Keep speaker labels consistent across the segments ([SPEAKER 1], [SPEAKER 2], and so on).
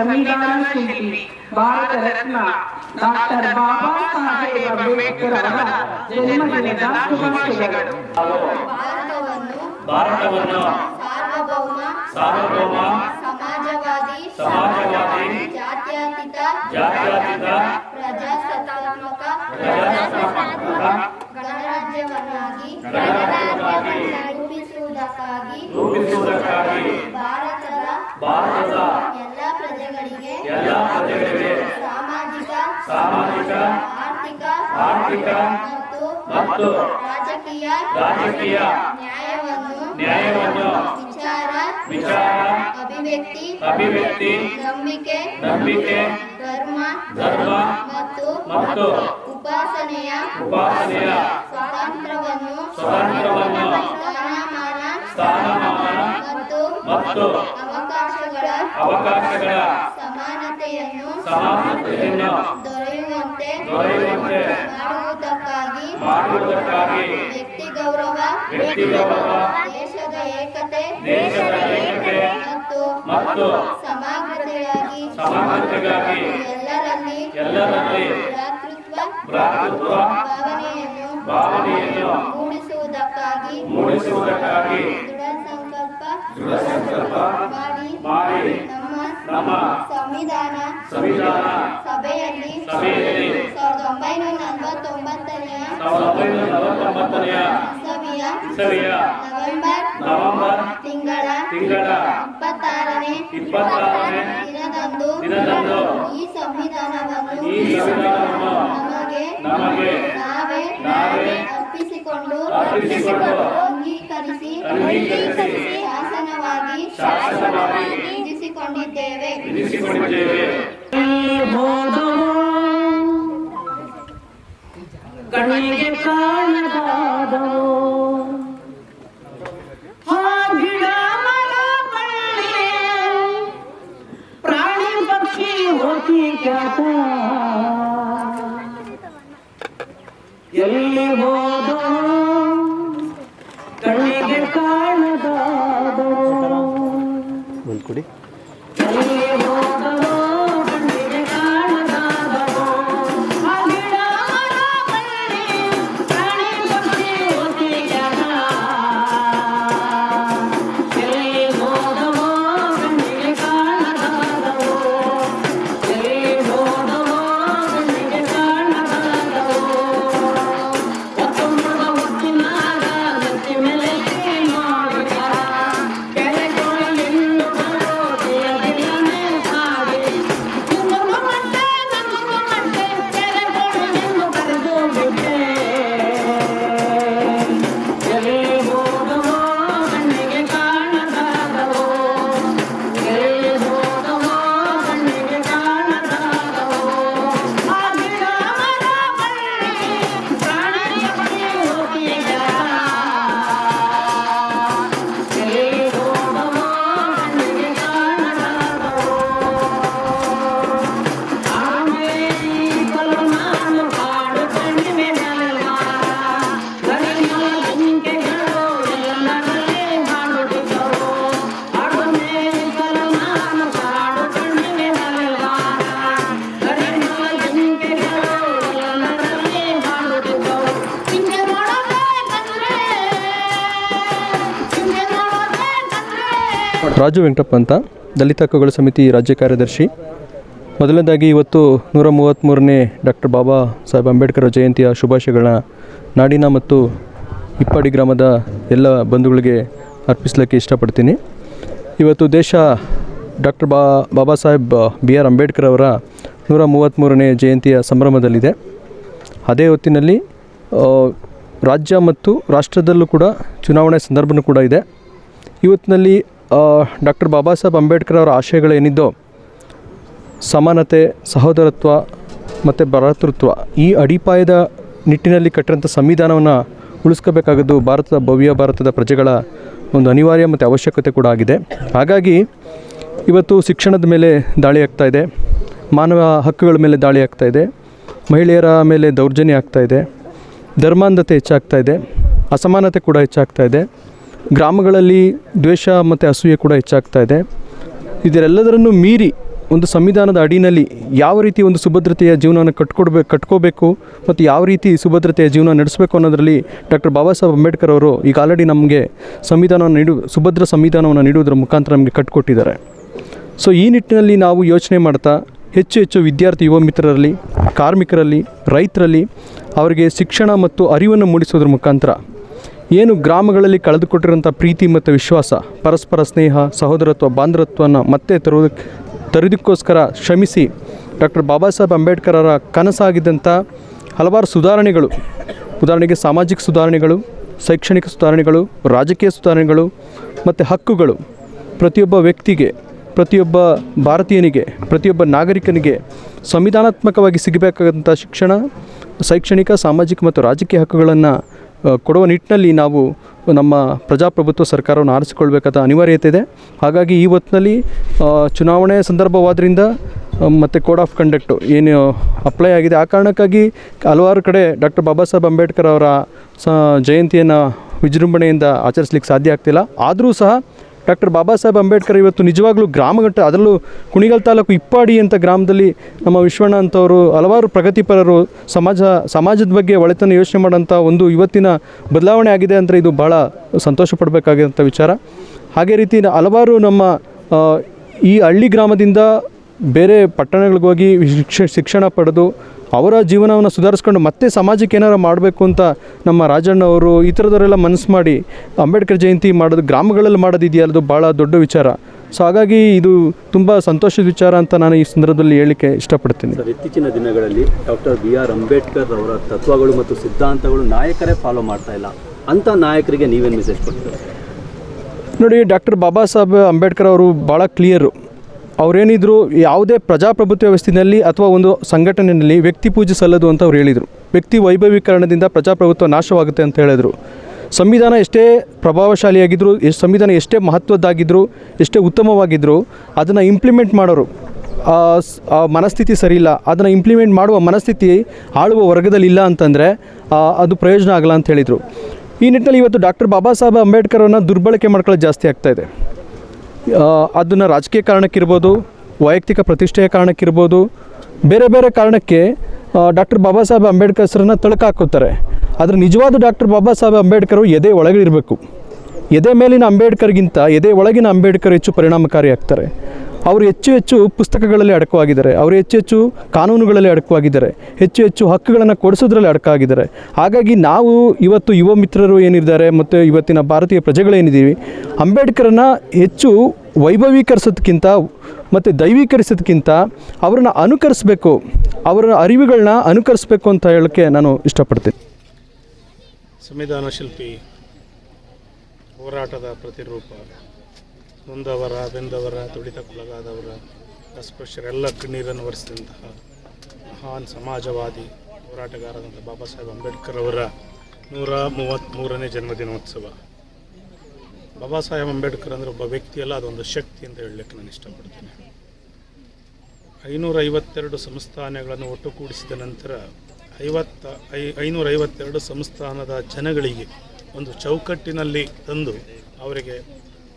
[SPEAKER 1] ಎಲ್ಲರಿಗೂ ಸಂವಿಧಾನ ಶಿಲ್ಪಿ ಭಾರತ ರತ್ನ ಡಾಕ್ಟರ್ ಬಾಬಾ ಸಾಹೇಬ್ ಅಂಬೇಡ್ಕರ್ ಅವರ ಜನ್ಮದಿನದ ಶುಭಾಶಯಗಳು
[SPEAKER 2] ಭಾರತವನ್ನು
[SPEAKER 3] ಭಾರತವನ್ನು
[SPEAKER 2] ಸಾರ್ವಭೌಮ
[SPEAKER 3] ಸಾರ್ವಭೌಮ
[SPEAKER 2] ಸಮಾಜವಾದಿ
[SPEAKER 3] ಸಮಾಜವಾದಿ
[SPEAKER 2] ಜಾತ್ಯತೀತ
[SPEAKER 3] ಜಾತ್ಯತೀತ
[SPEAKER 2] ಪ್ರಜಾಸತ್ತಾತ್ಮಕ
[SPEAKER 3] ಪ್ರಜಾಸತ್ತಾತ್ಮಕ
[SPEAKER 2] ಗಣರಾಜ್ಯವನ್ನಾಗಿ
[SPEAKER 3] ಗಣರಾಜ್ಯವನ್ನಾಗಿ
[SPEAKER 2] ರೂಪಿಸುವುದಕ್ಕಾಗಿ
[SPEAKER 3] ರೂಪಿಸುವುದಕ್ಕಾಗಿ
[SPEAKER 2] ಭಾರತದ
[SPEAKER 3] ಭಾರತದ
[SPEAKER 2] ಎಲ್ಲ ಪ್ರಜೆಗಳಿಗೆ
[SPEAKER 3] ಎಲ್ಲ ಪ್ರಜೆಗಳಿಗೆ
[SPEAKER 2] ಸಾಮಾಜಿಕ
[SPEAKER 3] ಸಾಮಾಜಿಕ
[SPEAKER 2] ಆರ್ಥಿಕ
[SPEAKER 3] ಆರ್ಥಿಕ
[SPEAKER 2] ಮತ್ತು
[SPEAKER 3] ಮತ್ತು
[SPEAKER 2] ರಾಜಕೀಯ
[SPEAKER 3] ರಾಜಕೀಯ
[SPEAKER 2] ನ್ಯಾಯವನ್ನು
[SPEAKER 3] ನ್ಯಾಯವನ್ನು
[SPEAKER 2] ವಿಚಾರ
[SPEAKER 3] ವಿಚಾರ
[SPEAKER 2] ಅಭಿವ್ಯಕ್ತಿ
[SPEAKER 3] ಅಭಿವ್ಯಕ್ತಿ
[SPEAKER 2] ನಂಬಿಕೆ
[SPEAKER 3] ನಂಬಿಕೆ
[SPEAKER 2] ಧರ್ಮ
[SPEAKER 3] ಧರ್ಮ
[SPEAKER 2] ಮತ್ತು
[SPEAKER 3] ಮತ್ತು
[SPEAKER 2] ಉಪಾಸನೆಯ
[SPEAKER 3] ಉಪಾಸನೆಯ
[SPEAKER 2] ಸ್ವಾತಂತ್ರ್ಯವನ್ನು
[SPEAKER 3] ಸ್ವಾತಂತ್ರ್ಯವನ್ನು
[SPEAKER 2] ಸ್ಥಾನಮಾನ
[SPEAKER 3] ಸ್ಥಾನಮಾನ
[SPEAKER 2] ಮತ್ತು
[SPEAKER 3] ಮತ್ತು
[SPEAKER 2] ಅವಕಾಶಗಳ
[SPEAKER 3] ಅವಕಾಶಗಳ
[SPEAKER 2] ಸಮಾನತೆಯನ್ನು
[SPEAKER 3] ಸಮಾನತೆಯನ್ನು
[SPEAKER 2] ದೊರೆಯುವಂತೆ
[SPEAKER 3] ದೊರೆಯುವಂತೆ
[SPEAKER 2] ಮಾಡುವುದಕ್ಕಾಗಿ
[SPEAKER 3] ಮಾಡುವುದಕ್ಕಾಗಿ
[SPEAKER 2] ವ್ಯಕ್ತಿ ಗೌರವ
[SPEAKER 3] ವ್ಯಕ್ತಿ ಗೌರವ
[SPEAKER 2] ದೇಶದ ಏಕತೆ
[SPEAKER 3] ದೇಶದ ಏಕತೆ
[SPEAKER 2] ಮತ್ತು
[SPEAKER 3] ಮತ್ತು
[SPEAKER 2] ಸಮಗ್ರತೆಗಾಗಿ
[SPEAKER 3] ಸಮಾನತೆಗಾಗಿ
[SPEAKER 2] ಎಲ್ಲರಲ್ಲಿ
[SPEAKER 3] ಎಲ್ಲರಲ್ಲಿ
[SPEAKER 2] ಭ್ರಾತೃತ್ವ
[SPEAKER 3] ಭ್ರಾತೃತ್ವ
[SPEAKER 2] ಭಾವನೆಯನ್ನು
[SPEAKER 3] ಭಾವನೆಯನ್ನು
[SPEAKER 2] ಮೂಡಿಸುವುದಕ್ಕಾಗಿ
[SPEAKER 3] ಮೂಡಿಸುವುದಕ್ಕಾಗಿ
[SPEAKER 2] ದೃಢ ಸಂಕಲ್ಪ
[SPEAKER 3] ದೃಢ ಸಂಕಲ್ಪ
[SPEAKER 2] ಮಾಡಿ
[SPEAKER 3] ಮಾಡಿ
[SPEAKER 2] ನಮ್ಮ
[SPEAKER 3] ನಮ್ಮ
[SPEAKER 2] ಸಂವಿಧಾನ
[SPEAKER 3] ಸಂವಿಧಾನ
[SPEAKER 2] ಸಭೆಯಲ್ಲಿ ಸಾವಿರದ ಒಂಬೈನೂರ ನಲವತ್ತೊಂಬತ್ತನೆಯ ಇಸವಿಯ ನವೆಂಬರ್
[SPEAKER 3] ನವೆಂಬರ್
[SPEAKER 2] ತಿಂಗಳ
[SPEAKER 3] ತಿಂಗಳ
[SPEAKER 2] ಇಪ್ಪತ್ತಾರನೇ
[SPEAKER 3] ಇಪ್ಪತ್ತಾರನೇ
[SPEAKER 2] ದಿನದಂದು
[SPEAKER 3] ದಿನದಂದು
[SPEAKER 2] ಈ ಸಂವಿಧಾನವನ್ನು
[SPEAKER 3] ಈ ಸಂವಿಧಾನವನ್ನು
[SPEAKER 2] ನಮಗೆ
[SPEAKER 3] ನಮಗೆ
[SPEAKER 2] ನಾವೇ
[SPEAKER 3] ನಾವೇ
[SPEAKER 2] ಅರ್ಪಿಸಿಕೊಂಡು
[SPEAKER 3] ಅರ್ಪಿಸಿಕೊಂಡು
[SPEAKER 2] ಅಂಗೀಕರಿಸಿ
[SPEAKER 3] ಅಂಗೀಕರಿಸಿ
[SPEAKER 2] ಶಾಸನವಾಗಿ
[SPEAKER 3] ಶಾಸನವಾಗಿ
[SPEAKER 2] ವಿಧಿಸಿಕೊಂಡಿದ್ದೇವೆ
[SPEAKER 3] ವಿಧಿಸಿಕೊಂಡಿದ್ದೇವೆ
[SPEAKER 1] ಕಣ್ಣಿಗೆ ಕಾಣದಾದವು
[SPEAKER 4] ರಾಜು ವೆಂಕಟಪ್ಪ ಅಂತ, ದಲಿತ ಹಕ್ಕುಗಳ ಸಮಿತಿ ರಾಜ್ಯ ಕಾರ್ಯದರ್ಶಿ. ಮೊದಲನೇದಾಗಿ ಇವತ್ತು ನೂರ ಮೂವತ್ತ್ಮೂರನೇ ಡಾಕ್ಟರ್ ಬಾಬಾ ಸಾಹೇಬ್ ಅಂಬೇಡ್ಕರ್ ಜಯಂತಿಯ ಶುಭಾಶಯಗಳನ್ನ ನಾಡಿನ ಮತ್ತು ಇಪ್ಪಾಡಿ ಗ್ರಾಮದ ಎಲ್ಲ ಬಂಧುಗಳಿಗೆ ಅರ್ಪಿಸಲಿಕ್ಕೆ ಇಷ್ಟಪಡ್ತೀನಿ. ಇವತ್ತು ದೇಶ ಡಾಕ್ಟರ್ ಬಾ, ಬಾಬಾ ಸಾಹೇಬ್ ಬಿ ಆರ್ ಅಂಬೇಡ್ಕರ್ ಅವರ ನೂರ ಮೂವತ್ತ್ಮೂರನೇ ಜಯಂತಿಯ ಸಂಭ್ರಮದಲ್ಲಿದೆ. ಅದೇ ಹೊತ್ತಿನಲ್ಲಿ ರಾಜ್ಯ ಮತ್ತು ರಾಷ್ಟ್ರದಲ್ಲೂ ಕೂಡ ಚುನಾವಣೆ ಸಂದರ್ಭನೂ ಕೂಡ ಇದೆ. ಇವತ್ತಿನಲ್ಲಿ ಡಾಕ್ಟರ್ ಬಾಬಾ ಸಾಹೇಬ್ ಅಂಬೇಡ್ಕರ್ ಅವರ ಆಶಯಗಳೇನಿದ್ದೋ ಸಮಾನತೆ, ಸಹೋದರತ್ವ ಮತ್ತು ಭ್ರಾತೃತ್ವ ಈ ಅಡಿಪಾಯದ ನಿಟ್ಟಿನಲ್ಲಿ ಕಟ್ಟಿರೋಂಥ ಸಂವಿಧಾನವನ್ನು ಉಳಿಸ್ಕೋಬೇಕಾಗದ್ದು ಭಾರತದ ಭವ್ಯ ಭಾರತದ ಪ್ರಜೆಗಳ ಒಂದು ಅನಿವಾರ್ಯ ಮತ್ತು ಅವಶ್ಯಕತೆ ಕೂಡ ಆಗಿದೆ. ಹಾಗಾಗಿ ಇವತ್ತು ಶಿಕ್ಷಣದ ಮೇಲೆ ದಾಳಿ ಆಗ್ತಾ ಇದೆ, ಮಾನವ ಹಕ್ಕುಗಳ ಮೇಲೆ ದಾಳಿ ಆಗ್ತಾ ಇದೆ, ಮಹಿಳೆಯರ ಮೇಲೆ ದೌರ್ಜನ್ಯ ಆಗ್ತಾ ಇದೆ, ಧರ್ಮಾಂಧತೆ ಹೆಚ್ಚಾಗ್ತಾ ಇದೆ, ಅಸಮಾನತೆ ಕೂಡ ಹೆಚ್ಚಾಗ್ತಾ ಇದೆ. ಗ್ರಾಮಗಳಲ್ಲಿ ದ್ವೇಷ ಮತ್ತು ಅಸೂಯೆ ಕೂಡ ಹೆಚ್ಚಾಗ್ತಾ ಇದೆ. ಇದರೆಲ್ಲದರನ್ನು ಮೀರಿ ಒಂದು ಸಂವಿಧಾನದ ಅಡಿನಲ್ಲಿ ಯಾವ ರೀತಿ ಒಂದು ಸುಭದ್ರತೆಯ ಜೀವನವನ್ನು ಕಟ್ಕೊಡ್ಬೇಕು ಕಟ್ಕೋಬೇಕು ಮತ್ತು ಯಾವ ರೀತಿ ಸುಭದ್ರತೆಯ ಜೀವನ ನಡೆಸಬೇಕು ಅನ್ನೋದರಲ್ಲಿ ಡಾಕ್ಟರ್ ಬಾಬಾ ಸಾಹೇಬ್ ಅಂಬೇಡ್ಕರ್ ಅವರು ಈಗ ಆಲ್ರೆಡಿ ನಮಗೆ ಸಂವಿಧಾನವನ್ನು ನೀಡು, ಸುಭದ್ರ ಸಂವಿಧಾನವನ್ನು ನೀಡುವುದರ ಮುಖಾಂತರ ನಮಗೆ ಕಟ್ಕೊಟ್ಟಿದ್ದಾರೆ. ಸೊ ಈ ನಿಟ್ಟಿನಲ್ಲಿ ನಾವು ಯೋಚನೆ ಮಾಡ್ತಾ ಹೆಚ್ಚು ಹೆಚ್ಚು ವಿದ್ಯಾರ್ಥಿ ಯುವ ಮಿತ್ರರಲ್ಲಿ, ಕಾರ್ಮಿಕರಲ್ಲಿ, ರೈತರಲ್ಲಿ ಅವರಿಗೆ ಶಿಕ್ಷಣ ಮತ್ತು ಅರಿವನ್ನು ಮೂಡಿಸೋದ್ರ ಮುಖಾಂತರ ಏನು ಗ್ರಾಮಗಳಲ್ಲಿ ಕಳೆದುಕೊಟ್ಟಿರುವಂಥ ಪ್ರೀತಿ ಮತ್ತು ವಿಶ್ವಾಸ, ಪರಸ್ಪರ ಸ್ನೇಹ, ಸಹೋದರತ್ವ ಬಾಂಧವತ್ವವನ್ನು ಮತ್ತೆ ತರುವುದಕ್ಕೆ ತರೋದಕ್ಕೋಸ್ಕರ ಶ್ರಮಿಸಿ ಡಾಕ್ಟರ್ ಬಾಬಾ ಸಾಹೇಬ್ ಅಂಬೇಡ್ಕರರ ಕನಸಾಗಿದ್ದಂಥ ಹಲವಾರು ಸುಧಾರಣೆಗಳು. ಉದಾಹರಣೆಗೆ ಸಾಮಾಜಿಕ ಸುಧಾರಣೆಗಳು, ಶೈಕ್ಷಣಿಕ ಸುಧಾರಣೆಗಳು, ರಾಜಕೀಯ ಸುಧಾರಣೆಗಳು ಮತ್ತು ಹಕ್ಕುಗಳು. ಪ್ರತಿಯೊಬ್ಬ ವ್ಯಕ್ತಿಗೆ, ಪ್ರತಿಯೊಬ್ಬ ಭಾರತೀಯನಿಗೆ, ಪ್ರತಿಯೊಬ್ಬ ನಾಗರಿಕನಿಗೆ ಸಂವಿಧಾನಾತ್ಮಕವಾಗಿ ಸಿಗಬೇಕಾದಂಥ ಶಿಕ್ಷಣ, ಶೈಕ್ಷಣಿಕ, ಸಾಮಾಜಿಕ ಮತ್ತು ರಾಜಕೀಯ ಹಕ್ಕುಗಳನ್ನು ಕೊಡುವ ನಿಟ್ಟಿನಲ್ಲಿ ನಾವು ನಮ್ಮ ಪ್ರಜಾಪ್ರಭುತ್ವ ಸರ್ಕಾರವನ್ನು ಆರಿಸಿಕೊಳ್ಬೇಕಾದ ಅನಿವಾರ್ಯತೆ ಇದೆ. ಹಾಗಾಗಿ ಈ ಹೊತ್ತಿನಲ್ಲಿ ಚುನಾವಣೆ ಸಂದರ್ಭವಾದ್ರಿಂದ ಮತ್ತು ಕೋಡ್ ಆಫ್ ಕಂಡಕ್ಟು ಏನು ಅಪ್ಲೈ ಆಗಿದೆ. ಆ ಕಾರಣಕ್ಕಾಗಿ ಹಲವಾರು ಕಡೆ ಡಾಕ್ಟರ್ ಬಾಬಾ ಸಾಹೇಬ್ ಅಂಬೇಡ್ಕರ್ ಅವರ ಸ, ಜಯಂತಿಯನ್ನು ವಿಜೃಂಭಣೆಯಿಂದ ಆಚರಿಸ್ಲಿಕ್ಕೆ ಸಾಧ್ಯ ಆಗ್ತಿಲ್ಲ. ಆದರೂ ಸಹ ಡಾಕ್ಟರ್ ಬಾಬಾ ಸಾಹೇಬ್ ಅಂಬೇಡ್ಕರ್ ಇವತ್ತು ನಿಜವಾಗ್ಲೂ ಗ್ರಾಮಗಟ್ಟ ಅದರಲ್ಲೂ ಕುಣಿಗಲ್ ತಾಲೂಕು ಇಪ್ಪಾಡಿ ಅಂತ ಗ್ರಾಮದಲ್ಲಿ ನಮ್ಮ ವಿಶ್ವಣ್ಣ ಅಂತವರು ಹಲವಾರು ಪ್ರಗತಿಪರರು ಸಮಾಜ, ಸಮಾಜದ ಬಗ್ಗೆ ಒಳೆತನ ಯೋಚನೆ ಮಾಡೋಂಥ ಒಂದು ಇವತ್ತಿನ ಬದಲಾವಣೆ ಆಗಿದೆ ಅಂದರೆ ಇದು ಭಾಳ ಸಂತೋಷ ಪಡಬೇಕಾಗಿರೋಂಥ ವಿಚಾರ. ಹಾಗೇ ರೀತಿ ಹಲವಾರು ನಮ್ಮ ಈ ಹಳ್ಳಿ ಗ್ರಾಮದಿಂದ ಬೇರೆ ಪಟ್ಟಣಗಳಿಗೋಗಿ ಶಿಕ್ಷ ಶಿಕ್ಷಣ ಪಡೆದು ಅವರ ಜೀವನವನ್ನು ಸುಧಾರಿಸ್ಕೊಂಡು ಮತ್ತೆ ಸಮಾಜಕ್ಕೆ ಏನಾರು ಮಾಡಬೇಕು ಅಂತ ನಮ್ಮ ರಾಜಣ್ಣ ಅವರು ಈ ಥರದವರೆಲ್ಲ ಮನಸ್ಸು ಮಾಡಿ ಅಂಬೇಡ್ಕರ್ ಜಯಂತಿ ಮಾಡೋದು ಗ್ರಾಮಗಳಲ್ಲಿ ಮಾಡೋದಿದೆಯಲ್ಲ ಅದು ಭಾಳ ದೊಡ್ಡ ವಿಚಾರ. ಸೊ ಹಾಗಾಗಿ ಇದು ತುಂಬ ಸಂತೋಷದ ವಿಚಾರ ಅಂತ ನಾನು ಈ ಸಂದರ್ಭದಲ್ಲಿ ಹೇಳಲಿಕ್ಕೆ ಇಷ್ಟಪಡ್ತೀನಿ.
[SPEAKER 5] ಸರ್ ಇತ್ತೀಚಿನ ದಿನಗಳಲ್ಲಿ ಡಾಕ್ಟರ್ ಬಿ ಆರ್ ಅಂಬೇಡ್ಕರ್ ಅವರ ತತ್ವಗಳು ಮತ್ತು ಸಿದ್ಧಾಂತಗಳು ನಾಯಕರೇ ಫಾಲೋ ಮಾಡ್ತಾ ಇಲ್ಲ. ಅಂತ ನಾಯಕರಿಗೆ ನೀವೇನು ಮೆಸೇಜ್ ಕೊಡ್ತೀರಾ?
[SPEAKER 4] ನೋಡಿ ಡಾಕ್ಟರ್ ಬಾಬಾ ಸಾಹೇಬ್ ಅಂಬೇಡ್ಕರ್ ಅವರು ಭಾಳ ಕ್ಲಿಯರು ಅವರೇನಿದ್ರು ಯಾವುದೇ ಪ್ರಜಾಪ್ರಭುತ್ವ ವ್ಯವಸ್ಥೆಯಲ್ಲಿ ಅಥವಾ ಒಂದು ಸಂಘಟನೆಯಲ್ಲಿ ವ್ಯಕ್ತಿ ಪೂಜೆ ಸಲ್ಲದು ಅಂತ ಅವ್ರು ಹೇಳಿದರು. ವ್ಯಕ್ತಿ ವೈಭವೀಕರಣದಿಂದ ಪ್ರಜಾಪ್ರಭುತ್ವ ನಾಶವಾಗುತ್ತೆ ಅಂತ ಹೇಳಿದರು. ಸಂವಿಧಾನ ಎಷ್ಟೇ ಪ್ರಭಾವಶಾಲಿಯಾಗಿದ್ದರು ಎಷ್ಟು ಸಂವಿಧಾನ ಎಷ್ಟೇ ಮಹತ್ವದ್ದಾಗಿದ್ದರು ಎಷ್ಟೇ ಉತ್ತಮವಾಗಿದ್ದರು ಅದನ್ನು ಇಂಪ್ಲಿಮೆಂಟ್ ಮಾಡೋರು. ಮನಸ್ಥಿತಿ ಸರಿಯಿಲ್ಲ. ಅದನ್ನು ಇಂಪ್ಲಿಮೆಂಟ್ ಮಾಡುವ ಮನಸ್ಥಿತಿ ಆಳುವ ವರ್ಗದಲ್ಲಿ ಇಲ್ಲ ಅಂತಂದರೆ ಅದು ಪ್ರಯೋಜನ ಆಗಲ್ಲ ಅಂತ ಹೇಳಿದರು. ಈ ನಿಟ್ಟಿನಲ್ಲಿ ಇವತ್ತು ಡಾಕ್ಟರ್ ಬಾಬಾ ಸಾಹೇಬ್ ಅಂಬೇಡ್ಕರನ್ನು ದುರ್ಬಳಕೆ ಮಾಡ್ಕೊಳ್ಳೋದು ಜಾಸ್ತಿ ಆಗ್ತಾ ಇದೆ. ಅದನ್ನು ರಾಜಕೀಯ ಕಾರಣಕ್ಕಿರ್ಬೋದು, ವೈಯಕ್ತಿಕ ಪ್ರತಿಷ್ಠೆಯ ಕಾರಣಕ್ಕಿರ್ಬೋದು, ಬೇರೆ ಬೇರೆ ಕಾರಣಕ್ಕೆ ಡಾಕ್ಟರ್ ಬಾಬಾ ಸಾಹೇಬ್ ಅಂಬೇಡ್ಕರ್ ಹೆಸರನ್ನು ತಳಕ ಹಾಕೋತಾರೆ. ಆದರೆ ನಿಜವಾದ ಡಾಕ್ಟರ್ ಬಾಬಾ ಸಾಹೇಬ್ ಅಂಬೇಡ್ಕರ್ ಎದೆ ಒಳಗೆ ಇರಬೇಕು ಎದೆ ಮೇಲಿನ ಅಂಬೇಡ್ಕರ್ಗಿಂತ ಎದೆ ಒಳಗಿನ ಅಂಬೇಡ್ಕರ್ ಹೆಚ್ಚು ಪರಿಣಾಮಕಾರಿ ಆಗ್ತಾರೆ. ಅವರು ಹೆಚ್ಚು ಹೆಚ್ಚು ಪುಸ್ತಕಗಳಲ್ಲಿ ಅಡಕವಾಗಿದ್ದಾರೆ. ಅವರು ಹೆಚ್ಚು ಹೆಚ್ಚು ಕಾನೂನುಗಳಲ್ಲಿ ಅಡಕವಾಗಿದ್ದಾರೆ. ಹೆಚ್ಚು ಹೆಚ್ಚು ಹಕ್ಕುಗಳನ್ನು ಕೊಡಿಸೋದ್ರಲ್ಲಿ ಅಡಕಾಗಿದ್ದಾರೆ ಹಾಗಾಗಿ ನಾವು ಇವತ್ತು ಯುವ ಮಿತ್ರರು ಏನಿದ್ದಾರೆ ಮತ್ತು ಇವತ್ತಿನ ಭಾರತೀಯ ಪ್ರಜೆಗಳೇನಿದ್ದೀವಿ ಅಂಬೇಡ್ಕರನ್ನು ಹೆಚ್ಚು ವೈಭವೀಕರಿಸೋದಕ್ಕಿಂತ ಮತ್ತು ದೈವೀಕರಿಸೋದಕ್ಕಿಂತ ಅವ್ರನ್ನ ಅನುಕರಿಸಬೇಕು, ಅವರ ಅರಿವುಗಳನ್ನ ಅನುಕರಿಸಬೇಕು ಅಂತ ಹೇಳೋಕ್ಕೆ ನಾನು ಇಷ್ಟಪಡ್ತೀನಿ.
[SPEAKER 6] ಸಂವಿಧಾನ ಶಿಲ್ಪಿ ಹೋರಾಟದ ಪ್ರತಿರೂಪ. ನೊಂದವರ, ಬೆಂದವರ ತುಳಿತಕ್ಕೊಳಗಾದವರ ಅಸ್ಪೃಶ್ಯರೆಲ್ಲ ಕಣ್ಣೀರನ್ನು ಒರೆಸಿದಂತಹ ಮಹಾನ್ ಸಮಾಜವಾದಿ ಹೋರಾಟಗಾರರಾದಂಥ ಬಾಬಾ ಸಾಹೇಬ್ ಅಂಬೇಡ್ಕರ್ ಅವರ ನೂರ ಮೂವತ್ತ್ಮೂರನೇ ಜನ್ಮದಿನೋತ್ಸವ. ಬಾಬಾ ಸಾಹೇಬ್ ಅಂಬೇಡ್ಕರ್ ಅಂದರೆ ಒಬ್ಬ ವ್ಯಕ್ತಿಯಲ್ಲ, ಅದೊಂದು ಶಕ್ತಿ ಅಂತ ಹೇಳಲಿಕ್ಕೆ ನಾನು ಇಷ್ಟಪಡ್ತೇನೆ. ಐನೂರ ಐವತ್ತೆರಡು ಸಂಸ್ಥಾನಗಳನ್ನು ಒಟ್ಟುಗೂಡಿಸಿದ ನಂತರ ಐವತ್ತ, ಐ ಐನೂರ ಐವತ್ತೆರಡು ಸಂಸ್ಥಾನದ ಜನಗಳಿಗೆ ಒಂದು ಚೌಕಟ್ಟಿನಲ್ಲಿ ತಂದು ಅವರಿಗೆ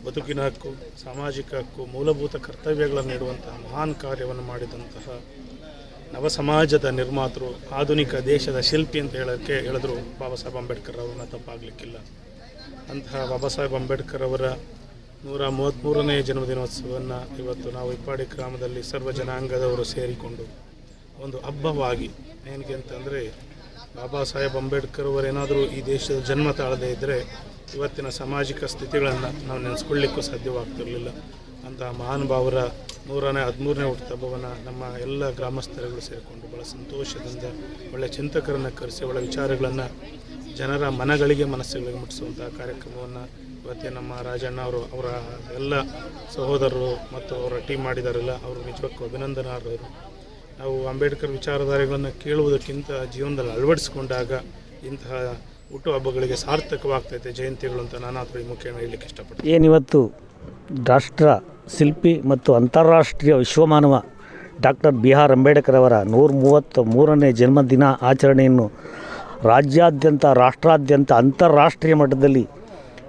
[SPEAKER 6] ಬದುಕಿನ ಹಕ್ಕು, ಸಾಮಾಜಿಕ ಹಕ್ಕು, ಮೂಲಭೂತ ಕರ್ತವ್ಯಗಳನ್ನು ನೀಡುವಂತಹ ಮಹಾನ್ ಕಾರ್ಯವನ್ನು ಮಾಡಿದಂತಹ ನವ ಸಮಾಜದ ನಿರ್ಮಾತೃ, ಆಧುನಿಕ ದೇಶದ ಶಿಲ್ಪಿ ಅಂತ ಹೇಳೋಕ್ಕೆ ಹೇಳಿದ್ರು ಬಾಬಾ ಸಾಹೇಬ್ ಅಂಬೇಡ್ಕರ್ ಅವರನ್ನ ತಪ್ಪಾಗಲಿಕ್ಕಿಲ್ಲ. ಅಂತಹ ಬಾಬಾ ಸಾಹೇಬ್ ಅಂಬೇಡ್ಕರ್ ಅವರ ನೂರ ಮೂವತ್ತ್ಮೂರನೇ ಜನ್ಮದಿನೋತ್ಸವವನ್ನು ಇವತ್ತು ನಾವು ಇಪ್ಪಾಡಿ ಗ್ರಾಮದಲ್ಲಿ ಸರ್ವ ಜನಾಂಗದವರು ಸೇರಿಕೊಂಡು ಒಂದು ಹಬ್ಬವಾಗಿ ಏನಕ್ಕೆ ಅಂತಂದರೆ ಬಾಬಾ ಸಾಹೇಬ್ ಅಂಬೇಡ್ಕರ್ ಅವರೇನಾದರೂ ಈ ದೇಶದ ಜನ್ಮ ತಾಳದೇ ಇದ್ದರೆ ಇವತ್ತಿನ ಸಾಮಾಜಿಕ ಸ್ಥಿತಿಗಳನ್ನು ನಾವು ನೆನೆಸ್ಕೊಳ್ಳಿಕ್ಕೂ ಸಾಧ್ಯವಾಗ್ತಿರಲಿಲ್ಲ. ಅಂತಹ ಮಹಾನುಭಾವರ ನೂರನೇ, ಹದಿಮೂರನೇ ಹುಟ್ಟುಹಬ್ಬವನ್ನು ನಮ್ಮ ಎಲ್ಲ ಗ್ರಾಮಸ್ಥರುಗಳು ಸೇರಿಕೊಂಡು ಭಾಳ ಸಂತೋಷದಿಂದ ಒಳ್ಳೆಯ ಚಿಂತಕರನ್ನು ಕರೆಸಿ ಒಳ್ಳೆಯ ವಿಚಾರಗಳನ್ನು ಜನರ ಮನಗಳಿಗೆ, ಮನಸ್ಸುಗಳಿಗೆ ಮುಟ್ಟಿಸುವಂಥ ಕಾರ್ಯಕ್ರಮವನ್ನು ಇವತ್ತೇ ನಮ್ಮ ರಾಜಣ್ಣ ಅವರು, ಅವರ ಎಲ್ಲ ಸಹೋದರರು ಮತ್ತು ಅವರ ಟೀಮ್ ಮಾಡಿದಾರಲ್ಲ, ಅವರು ನಿಜಕ್ಕೂ ಅಭಿನಂದನಾರ್ಹರು. ನಾವು ಅಂಬೇಡ್ಕರ್ ವಿಚಾರಧಾರೆಗಳನ್ನು ಕೇಳುವುದಕ್ಕಿಂತ ಜೀವನದಲ್ಲಿ ಅಳವಡಿಸಿಕೊಂಡಾಗ ಇಂತಹ ಹುಟ್ಟುಹಬ್ಬಗಳಿಗೆ ಸಾರ್ಥಕವಾಗ್ತೈತೆ ಜಯಂತಿಗಳು ಅಂತ ನಾನು ಈ ಮುಖ್ಯ ಹೇಳಲಿಕ್ಕೆ ಇಷ್ಟಪಡ್ತೀನಿ.
[SPEAKER 7] ಏನಿವತ್ತು ರಾಷ್ಟ್ರ ಶಿಲ್ಪಿ ಮತ್ತು ಅಂತಾರಾಷ್ಟ್ರೀಯ ವಿಶ್ವಮಾನವ ಡಾಕ್ಟರ್ ಬಿ ಆರ್ ಅಂಬೇಡ್ಕರ್ ಅವರ ನೂರ ಮೂವತ್ತ ಮೂರನೇ ಜನ್ಮದಿನ ಆಚರಣೆಯನ್ನು ರಾಜ್ಯಾದ್ಯಂತ, ರಾಷ್ಟ್ರಾದ್ಯಂತ, ಅಂತಾರಾಷ್ಟ್ರೀಯ ಮಟ್ಟದಲ್ಲಿ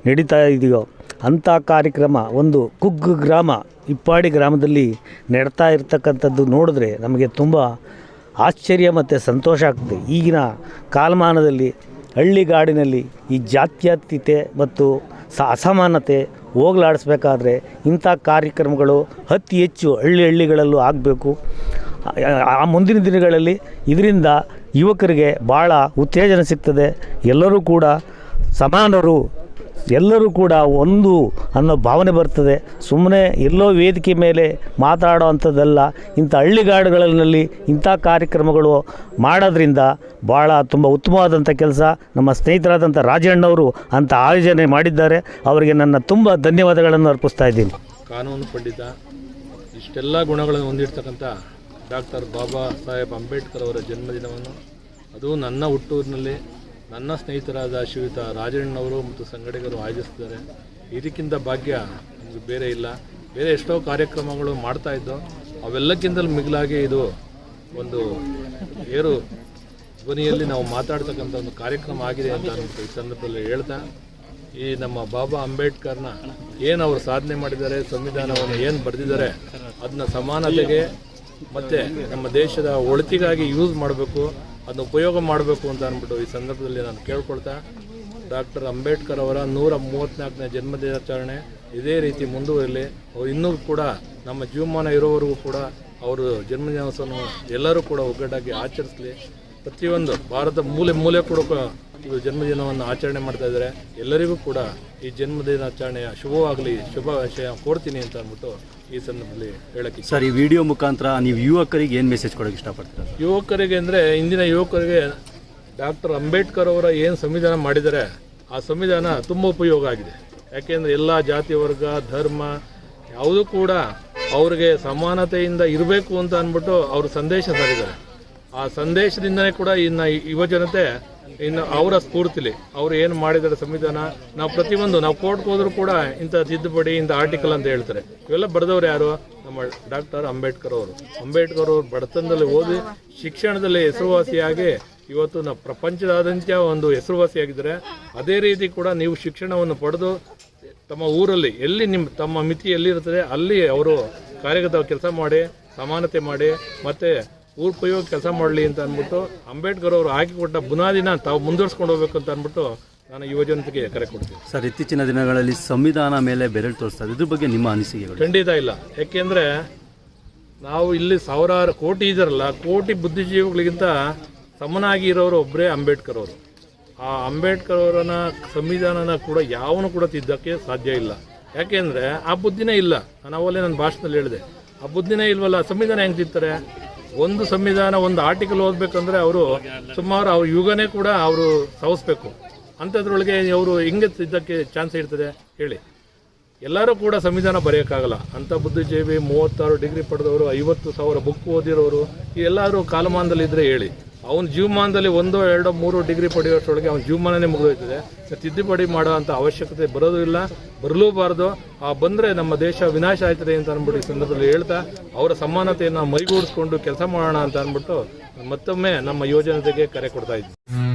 [SPEAKER 7] ನಡೀತಾ ಇದೆಯೋ ಅಂಥ ಕಾರ್ಯಕ್ರಮ ಒಂದು ಕುಗ್ಗು ಗ್ರಾಮ, ಇಪ್ಪಾಡಿ ಗ್ರಾಮದಲ್ಲಿ ನಡ್ತಾ ಇರತಕ್ಕಂಥದ್ದು ನೋಡಿದ್ರೆ ನಮಗೆ ತುಂಬ ಆಶ್ಚರ್ಯ ಮತ್ತು ಸಂತೋಷ ಆಗ್ತದೆ. ಈಗಿನ ಕಾಲಮಾನದಲ್ಲಿ ಹಳ್ಳಿಗಾಡಿನಲ್ಲಿ ಈ ಜಾತ್ಯತೀತೆ ಮತ್ತು ಸ ಅಸಮಾನತೆ ಹೋಗ್ಲಾಡಿಸ್ಬೇಕಾದ್ರೆ ಇಂಥ ಕಾರ್ಯಕ್ರಮಗಳು ಅತಿ ಹೆಚ್ಚು ಹಳ್ಳಿ ಹಳ್ಳಿಗಳಲ್ಲೂ ಆಗಬೇಕು. ಆ ಮುಂದಿನ ದಿನಗಳಲ್ಲಿ ಇದರಿಂದ ಯುವಕರಿಗೆ ಭಾಳ ಉತ್ತೇಜನ ಸಿಗ್ತದೆ. ಎಲ್ಲರೂ ಕೂಡ ಸಮಾನರು ಎಲ್ಲರೂ ಕೂಡ ಒಂದು ಅನ್ನೋ ಭಾವನೆ ಬರ್ತದೆ. ಸುಮ್ಮನೆ ಎಲ್ಲೋ ವೇದಿಕೆ ಮೇಲೆ ಮಾತಾಡೋ ಅಂಥದ್ದಲ್ಲ ಇಂಥ ಹಳ್ಳಿಗಾಡುಗಳಲ್ಲಿ ಇಂಥ ಕಾರ್ಯಕ್ರಮಗಳು ಮಾಡೋದ್ರಿಂದ ಭಾಳ ತುಂಬ ಉತ್ತಮವಾದಂಥ ಕೆಲಸ. ನಮ್ಮ ಸ್ನೇಹಿತರಾದಂಥ ರಾಜಣ್ಣವರು ಅಂಥ ಆಯೋಜನೆ ಮಾಡಿದ್ದಾರೆ. ಅವರಿಗೆ ನನ್ನ ತುಂಬ ಧನ್ಯವಾದಗಳನ್ನು ಅರ್ಪಿಸ್ತಾ ಇದ್ದೀನಿ.
[SPEAKER 8] ಕಾನೂನು ಪಂಡಿತ, ಇಷ್ಟೆಲ್ಲ ಗುಣಗಳನ್ನು ಹೊಂದಿರ್ತಕ್ಕಂಥ ಡಾಕ್ಟರ್ ಬಾಬಾ ಸಾಹೇಬ್ ಅಂಬೇಡ್ಕರ್ ಅವರ ಜನ್ಮದಿನವನ್ನು, ಅದು ನನ್ನ ಹುಟ್ಟೂರಿನಲ್ಲಿ ನನ್ನ ಸ್ನೇಹಿತರಾದ ಶ್ರೀಯುತ ರಾಜಣ್ಣವರು ಮತ್ತು ಸಂಘಟಕರು ಆಯೋಜಿಸಿದ್ದಾರೆ. ಇದಕ್ಕಿಂತ ಭಾಗ್ಯ ನಮಗೆ ಬೇರೆ ಇಲ್ಲ. ಬೇರೆ ಎಷ್ಟೋ ಕಾರ್ಯಕ್ರಮಗಳು ಮಾಡ್ತಾ ಇದ್ದೋ, ಅವೆಲ್ಲಕ್ಕಿಂತಲೂ ಮಿಗಿಲಾಗಿ ಇದು ಒಂದು ಏರು ಧ್ವನಿಯಲ್ಲಿ ನಾವು ಮಾತಾಡ್ತಕ್ಕಂಥ ಒಂದು ಕಾರ್ಯಕ್ರಮ ಆಗಿದೆ ಅಂತ ಅಂದ್ಬಿಟ್ಟು ಈ ಸಂದರ್ಭದಲ್ಲಿ ಹೇಳ್ತಾ, ಈ ನಮ್ಮ ಬಾಬಾ ಅಂಬೇಡ್ಕರ್ನ ಏನು ಅವರು ಸಾಧನೆ ಮಾಡಿದ್ದಾರೆ, ಸಂವಿಧಾನವನ್ನು ಏನು ಬರೆದಿದ್ದಾರೆ ಅದನ್ನ ಸಮಾನತೆಗೆ ಮತ್ತು ನಮ್ಮ ದೇಶದ ಒಳಿತಿಗಾಗಿ ಯೂಸ್ ಮಾಡಬೇಕು. ಅದನ್ನ ಉಪಯೋಗ ಮಾಡಬೇಕು ಅಂತ ಅಂದ್ಬಿಟ್ಟು ಈ ಸಂದರ್ಭದಲ್ಲಿ ನಾನು ಕೇಳ್ಕೊಳ್ತಾ, ಡಾಕ್ಟರ್ ಅಂಬೇಡ್ಕರ್ ಅವರ ನೂರ ಮೂವತ್ತ್ನಾಲ್ಕನೇ ಜನ್ಮದಿನಾಚರಣೆ ಇದೇ ರೀತಿ ಮುಂದುವರಿಲಿ. ಅವ್ರು ಇನ್ನೂ ಕೂಡ ನಮ್ಮ ಜೀವಮಾನ ಇರೋವರೆಗೂ ಕೂಡ ಅವರು ಜನ್ಮದಿನೋತ್ಸವವನ್ನು ಎಲ್ಲರೂ ಕೂಡ ಒಗ್ಗಟ್ಟಾಗಿ ಆಚರಿಸಲಿ. ಪ್ರತಿಯೊಂದು ಭಾರತ ಮೂಲೆ ಮೂಲೆ ಕೂಡ ಇದು ಜನ್ಮದಿನವನ್ನು ಆಚರಣೆ ಮಾಡ್ತಾ ಇದ್ದಾರೆ. ಎಲ್ಲರಿಗೂ ಕೂಡ ಈ ಜನ್ಮದಿನಾಚರಣೆಯ ಶುಭವಾಗಲಿ, ಶುಭಾಶಯ ಕೋರ್ತೀನಿ ಅಂತ ಅಂದ್ಬಿಟ್ಟು ಈ ಸಂದರ್ಭದಲ್ಲಿ ಹೇಳಕ್ಕೆ
[SPEAKER 5] ಸರ್ ಈ ವಿಡಿಯೋ ಮುಖಾಂತರ ನೀವು ಯುವಕರಿಗೆ ಏನು ಮೆಸೇಜ್ ಕೊಡೋಕೆ ಇಷ್ಟಪಡ್ತೀರಾ
[SPEAKER 8] ಯುವಕರಿಗೆ ಅಂದರೆ ಇಂದಿನ ಯುವಕರಿಗೆ ಡಾಕ್ಟರ್ ಅಂಬೇಡ್ಕರ್ ಅವರ ಏನು ಸಂವಿಧಾನ ಮಾಡಿದರೆ ಆ ಸಂವಿಧಾನ ತುಂಬ ಉಪಯೋಗ ಆಗಿದೆ. ಯಾಕೆಂದರೆ ಎಲ್ಲ ಜಾತಿ ವರ್ಗ ಧರ್ಮ ಯಾವುದೂ ಕೂಡ ಅವ್ರಿಗೆ ಸಮಾನತೆಯಿಂದ ಇರಬೇಕು ಅಂತ ಅಂದ್ಬಿಟ್ಟು ಅವರು ಸಂದೇಶ ಸಾರಿದ್ದಾರೆ ಆ ಸಂದೇಶದಿಂದನೇ ಕೂಡ ಇನ್ನು ಯುವ ಜನತೆ ಇನ್ನು ಅವರ ಸ್ಫೂರ್ತಿಲಿ ಅವರು ಏನು ಮಾಡಿದ್ದಾರೆ ಸಂವಿಧಾನ, ನಾವು ಪ್ರತಿಯೊಂದು, ನಾವು ಕೋರ್ಟ್ಗೆ ಹೋದ್ರು ಕೂಡ ಇಂಥ ತಿದ್ದುಪಡಿ, ಇಂಥ ಆರ್ಟಿಕಲ್ ಅಂತ ಹೇಳ್ತಾರೆ. ಇವೆಲ್ಲ ಬರೆದವ್ರು ಯಾರು? ನಮ್ಮ ಡಾಕ್ಟರ್ ಅಂಬೇಡ್ಕರ್ ಅವರು. ಅಂಬೇಡ್ಕರ್ ಅವರು ಬಡತನದಲ್ಲಿ ಓದಿ ಶಿಕ್ಷಣದಲ್ಲಿ ಹೆಸರುವಾಸಿಯಾಗಿ ಇವತ್ತು ನಾವು ಪ್ರಪಂಚದಾದ್ಯಂತ ಒಂದು ಹೆಸರುವಾಸಿಯಾಗಿದ್ದಾರೆ. ಅದೇ ರೀತಿ ಕೂಡ ನೀವು ಶಿಕ್ಷಣವನ್ನು ಪಡೆದು ತಮ್ಮ ಊರಲ್ಲಿ ಎಲ್ಲಿ ನಿಮ್ಮ ತಮ್ಮ ಮಿತಿ ಎಲ್ಲಿರುತ್ತದೆ ಅಲ್ಲಿ ಅವರು ಕಾರ್ಯಗತ ಕೆಲಸ ಮಾಡಿ, ಸಮಾನತೆ ಮಾಡಿ, ಮತ್ತೆ ಊರುಪಯೋಗ ಕೆಲಸ ಮಾಡಲಿ ಅಂತ ಅಂದ್ಬಿಟ್ಟು ಅಂಬೇಡ್ಕರ್ ಅವರು ಹಾಕಿಕೊಟ್ಟ ಬುನಾದಿನ ತಾವು ಮುಂದುವರ್ಸ್ಕೊಂಡು ಹೋಗ್ಬೇಕು ಅಂತ ಅಂದ್ಬಿಟ್ಟು ನಾನು ಯುವಜನತೆಗೆ ಕರೆ ಕೊಡ್ತೀನಿ.
[SPEAKER 5] ಸರ್ ಇತ್ತೀಚಿನ ದಿನಗಳಲ್ಲಿ ಸಂವಿಧಾನ ಮೇಲೆ ಬೆರಳು ತೋರಿಸ್ತಾರೆ ಇದ್ರ ಬಗ್ಗೆ ನಿಮ್ಮ ಅನಿಸಿಕೆಗಳು?
[SPEAKER 8] ಖಂಡಿತ ಇಲ್ಲ. ಯಾಕೆಂದ್ರೆ ನಾವು ಇಲ್ಲಿ ಸಾವಿರಾರು ಕೋಟಿ ಇದಾರಲ್ಲ ಕೋಟಿ ಬುದ್ಧಿಜೀವಿಗಳಿಗಿಂತ ಸಮನಾಗಿ ಇರೋರು ಒಬ್ಬರೇ ಅಂಬೇಡ್ಕರ್ ಅವರು. ಆ ಅಂಬೇಡ್ಕರ್ ಅವರನ್ನ ಸಂವಿಧಾನನ ಕೂಡ ಯಾವನು ಕೂಡ ತಿದ್ದಕ್ಕೆ ಸಾಧ್ಯ ಇಲ್ಲ. ಯಾಕೆಂದ್ರೆ ಆ ಬುದ್ಧಿನೇ ಇಲ್ಲ. ನಾನು ಅವಲ್ಲೇ ನನ್ನ ಭಾಷಣದಲ್ಲಿ ಹೇಳಿದೆ. ಆ ಬುದ್ಧಿನೇ ಇಲ್ವಲ್ಲ ಸಂವಿಧಾನ ಹೆಂಗೆ ತಿಂತಾರೆ? ಒಂದು ಸಂವಿಧಾನ, ಒಂದು ಆರ್ಟಿಕಲ್ ಓದಬೇಕಂದ್ರೆ ಅವರು ಸುಮಾರು ಅವ್ರ ಯುಗನೇ ಕೂಡ ಅವರು ಸವಿಸ್ಬೇಕು. ಅಂಥದ್ರೊಳಗೆ ಅವರು ಹಿಂಗೆ ಇದ್ದಕ್ಕೆ ಚಾನ್ಸ್ ಇರ್ತದೆ ಹೇಳಿ. ಎಲ್ಲರೂ ಕೂಡ ಸಂವಿಧಾನ ಬರೆಯೋಕ್ಕಾಗಲ್ಲ. ಅಂಥ ಬುದ್ಧಿಜೀವಿ ಮೂವತ್ತಾರು ಡಿಗ್ರಿ ಪಡೆದವರು, ಐವತ್ತು ಸಾವಿರ ಬುಕ್ ಓದಿರೋರು ಎಲ್ಲರೂ ಕಾಲಮಾನದಲ್ಲಿದ್ದರೆ ಹೇಳಿ. ಅವನ ಜೀವಮಾನದಲ್ಲಿ ಒಂದೋ ಎರಡೋ ಮೂರು ಡಿಗ್ರಿ ಪಡೆಯೋಷ್ಟರೊಳಗೆ ಅವನ ಜೀವಮಾನನೇ ಮುಗಿದೋಯ್ತದೆ. ತಿದ್ದುಪಡಿ ಮಾಡೋ ಅವಶ್ಯಕತೆ ಬರೋದು ಇಲ್ಲ, ಬರಲೂಬಾರ್ದು. ಆ, ಬಂದರೆ ನಮ್ಮ ದೇಶ ವಿನಾಶ ಆಯ್ತದೆ ಅಂತ ಅಂದ್ಬಿಟ್ಟು ಈ ಸಂದರ್ಭದಲ್ಲಿ ಹೇಳ್ತಾ, ಅವರ ಸಮಾನತೆಯನ್ನು ಮೈಗೂಡಿಸ್ಕೊಂಡು ಕೆಲಸ ಮಾಡೋಣ ಅಂತ ಅಂದ್ಬಿಟ್ಟು ಮತ್ತೊಮ್ಮೆ ನಮ್ಮ ಯೋಜನೆಗೆ ಕರೆ ಕೊಡ್ತಾ ಇದ್ವಿ